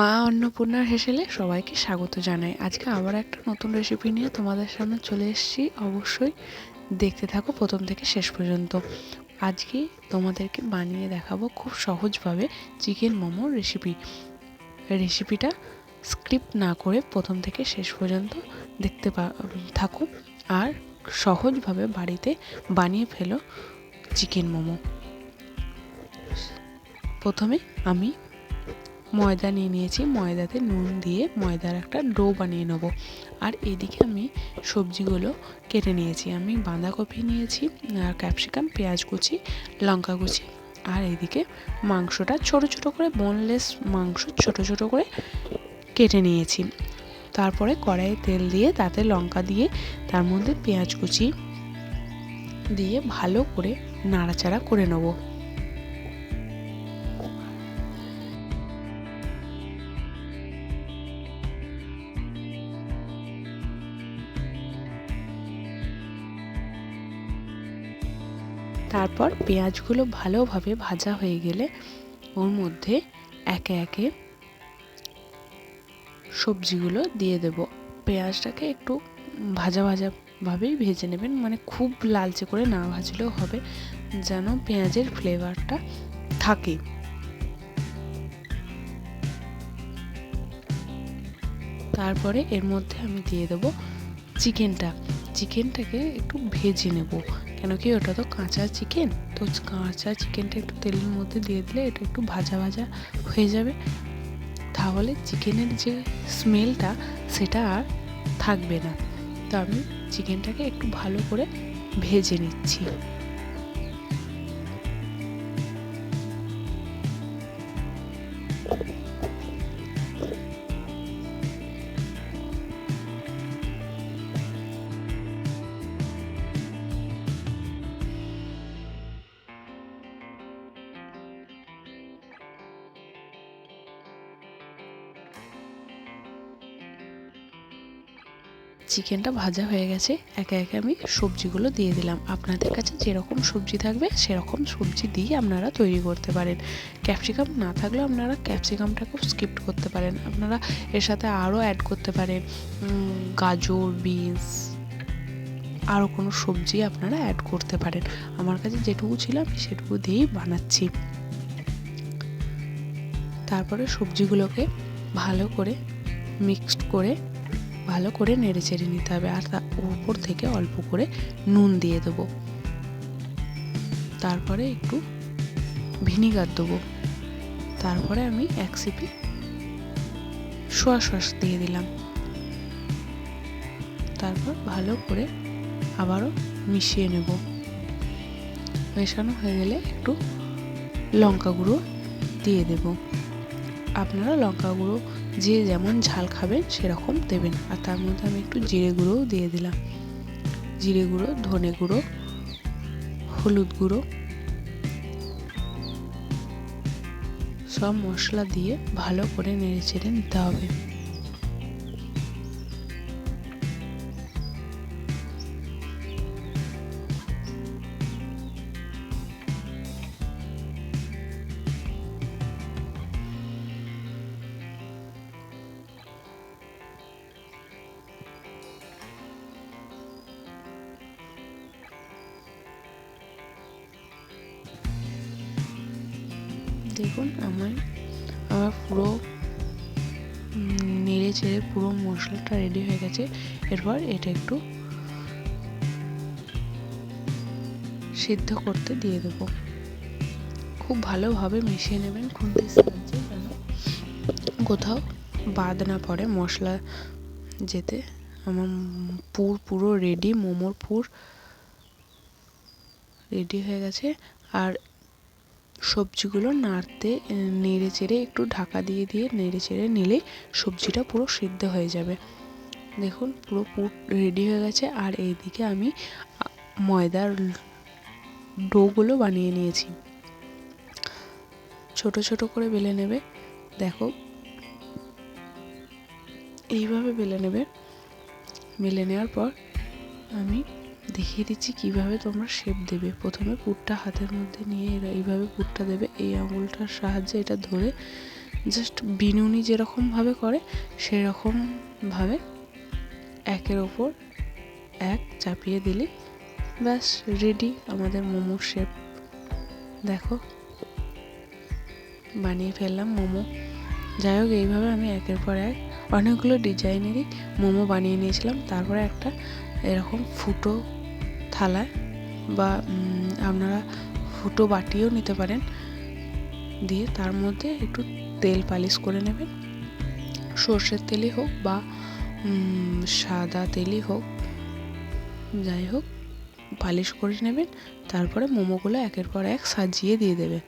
মা অন্নপূর্ণার হেসেলে সবাইকে স্বাগত জানাই। আজকে আবার একটা নতুন রেসিপি নিয়ে তোমাদের সামনে চলে এসেছি। অবশ্যই দেখতে থাকো প্রথম থেকে শেষ পর্যন্ত। আজকে তোমাদেরকে বানিয়ে দেখাবো খুব সহজভাবে চিকেন মোমোর রেসিপি রেসিপিটা স্ক্রিপ্ট না করে প্রথম থেকে শেষ পর্যন্ত দেখতে থাকো আর সহজভাবে বাড়িতে বানিয়ে ফেলো চিকেন মোমো। প্রথমে আমি ময়দা নিয়ে নিয়েছি। ময়দাতে নুন দিয়ে ময়দার একটা ডো বানিয়ে নেব। আর এদিকে আমি সবজিগুলো কেটে নিয়েছি। আমি বাঁধাকপি নিয়েছি, আর ক্যাপসিকাম, পেঁয়াজ কুচি, লঙ্কা কুচি। আর এদিকে মাংসটা ছোট ছোট করে বোনলেস মাংস ছোট ছোট করে কেটে নিয়েছি। তারপরে কড়াইয়ে তেল দিয়ে তাতে লঙ্কা দিয়ে, তার মধ্যে পেঁয়াজ কুচি দিয়ে ভালো করে নাড়াচাড়া করে নেব। তারপর পেঁয়াজগুলো ভালোভাবে ভাজা হয়ে গেলে ওর মধ্যে একে একে সবজিগুলো দিয়ে দেব। পেঁয়াজটাকে একটু ভাজা ভাজা ভাবেই ভেজে নেবেন মানে খুব লালচে করে না ভাজলেও হবে, যেন পেঁয়াজের ফ্লেভারটা থাকে। তারপরে এর মধ্যে আমি দিয়ে দেবো চিকেনটা, চিকেনটাকে একটু ভেজে নেব। কেন কি ওটা তো কাঁচা চিকেন, তো কাঁচা চিকেনটা একটু তেলের মধ্যে দিয়ে দিলে এটা একটু ভাজা ভাজা হয়ে যাবে। তাহলে চিকেনের যে স্মেলটা, সেটা আর থাকবে না। তো আমি চিকেনটাকে একটু ভালো করে ভেজে নিচ্ছি। চিকেনটা ভাজা হয়ে গেছে, একে একে আমি সবজিগুলো দিয়ে দিলাম। আপনাদের কাছে যেরকম সবজি থাকবে, সেরকম সবজি দিয়ে আপনারা তৈরি করতে পারেন। ক্যাপসিকাম না থাকলেও আপনারা ক্যাপসিকামটাকেও স্কিপ্ট করতে পারেন। আপনারা এর সাথে আরও অ্যাড করতে পারেন। গাজর, বিনস, আরও কোনো সবজি আপনারা অ্যাড করতে পারেন। আমার কাছে যেটুকু ছিল আমি সেটুকু দিয়েই বানাচ্ছি। তারপরে সবজিগুলোকে ভালো করে মিক্সড করে ভালো করে নেড়ে চেড়ে নিতে হবে আর তার উপর থেকে অল্প করে নুন দিয়ে দেবো। তারপরে একটু ভিনিগার দেবো। তারপরে আমি এক সিপি সোয়া সস দিয়ে দিলাম। তারপর ভালো করে আবারও মিশিয়ে নেব। মেশানো হয়ে গেলে একটু লঙ্কা গুঁড়ো দিয়ে দেব। আপনারা লঙ্কা গুঁড়ো যে যেমন ঝাল খাবেন সেরকম দেবেন। আর তার মধ্যে আমি একটু জিরে গুঁড়োও দিয়ে দিলাম। জিরে গুঁড়ো, ধনে গুঁড়ো, হলুদ গুঁড়ো, সব মশলা দিয়ে ভালো করে নেড়ে চেড়ে নিতে হবে। দেখুন, আমার আমার পুরো নেড়ে চেড়ে পুরো মশলাটা রেডি হয়ে গেছে। এরপর এটা একটু সিদ্ধ করতে দিয়ে দেব। খুব ভালোভাবে মিশিয়ে নেবেন খুন্তির সাহায্যে যেন কোথাও বাদ না পড়ে মশলা যেতে। আমার পুর পুরো রেডি মোমোর পুর রেডি হয়ে গেছে। আর সবজিগুলো নাড়তে নেড়ে চেড়ে একটু ঢাকা দিয়ে দিয়ে নেড়ে চেড়ে নিলে সবজিটা পুরো সিদ্ধ হয়ে যাবে। দেখুন, পুরো পুর রেডি হয়ে গেছে। আর এইদিকে আমি ময়দার ডোগুলো বানিয়ে নিয়েছি। ছোট ছোট করে বেলে নেবে। দেখো, এইভাবে বেলে নেবে। বেলে নেওয়ার পর আমি দেখিয়ে দিচ্ছি কীভাবে তোমরা শেপ দেবে। প্রথমে পুরটা হাতের মধ্যে নিয়ে এরা এইভাবে পুরটা দেবে। এই আঙুলটার সাহায্যে এটা ধরে জাস্ট বিনুনি যেরকমভাবে করে সেরকমভাবে একের ওপর এক চাপিয়ে দিলে ব্যাস রেডি আমাদের মোমোর শেপ দেখো, বানিয়ে ফেললাম মোমো। যাই হোক এইভাবে আমি একের পর এক অনেকগুলো ডিজাইনেরই মোমো বানিয়ে নিয়েছিলাম। তারপরে একটা এরকম ফুটো থালায় বা আপনারা ফুটো বাটিও নিতে পারেন। দিয়ে তার মধ্যে একটু তেল পালিশ করে নেবেন। সর্ষের তেলই হোক বা সাদা তেলই হোক, যাই হোক, পালিশ করে নেবেন। তারপরে মোমোগুলো একের পর এক সাজিয়ে দিয়ে দেবে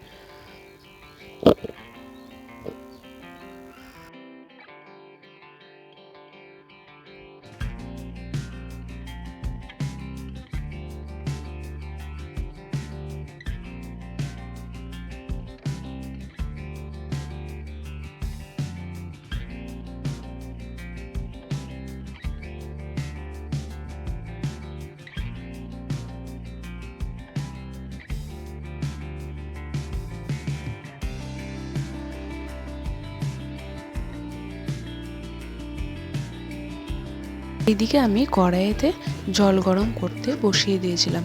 এইদিকে আমি কড়াইতে জল গরম করতে বসিয়ে দিয়েছিলাম।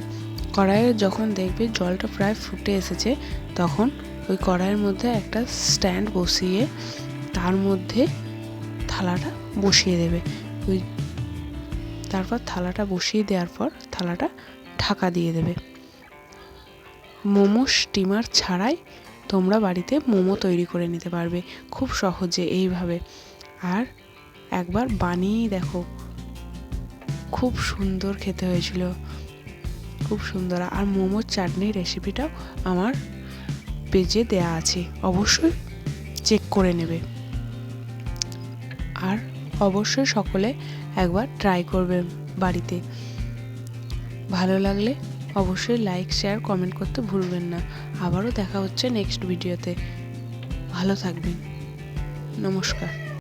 কড়াইয়ে যখন দেখবে জলটা প্রায় ফুটে এসেছে, তখন ওই কড়াইয়ের মধ্যে একটা স্ট্যান্ড বসিয়ে তার মধ্যে থালাটা বসিয়ে দেবে। ওই তারপর থালাটা বসিয়ে দেওয়ার পর থালাটা ঢাকা দিয়ে দেবে। মোমো স্টিমার ছাড়াই তোমরা বাড়িতে মোমো তৈরি করে নিতে পারবে, খুব সহজে এইভাবে। আর একবার বানিয়েই দেখো খুব সুন্দর খেতে হয়েছিল। খুব সুন্দর। আর মোমোর চাটনির রেসিপিটাও আমার পেজে দেয়া আছে। অবশ্যই চেক করে নেবে। আর অবশ্যই সকলে একবার ট্রাই করবে বাড়িতে। ভালো লাগলে অবশ্যই লাইক শেয়ার কমেন্ট করতে ভুলবেন না। আবারও দেখা হচ্ছে নেক্সট ভিডিওতে ভালো থাকবেন। নমস্কার।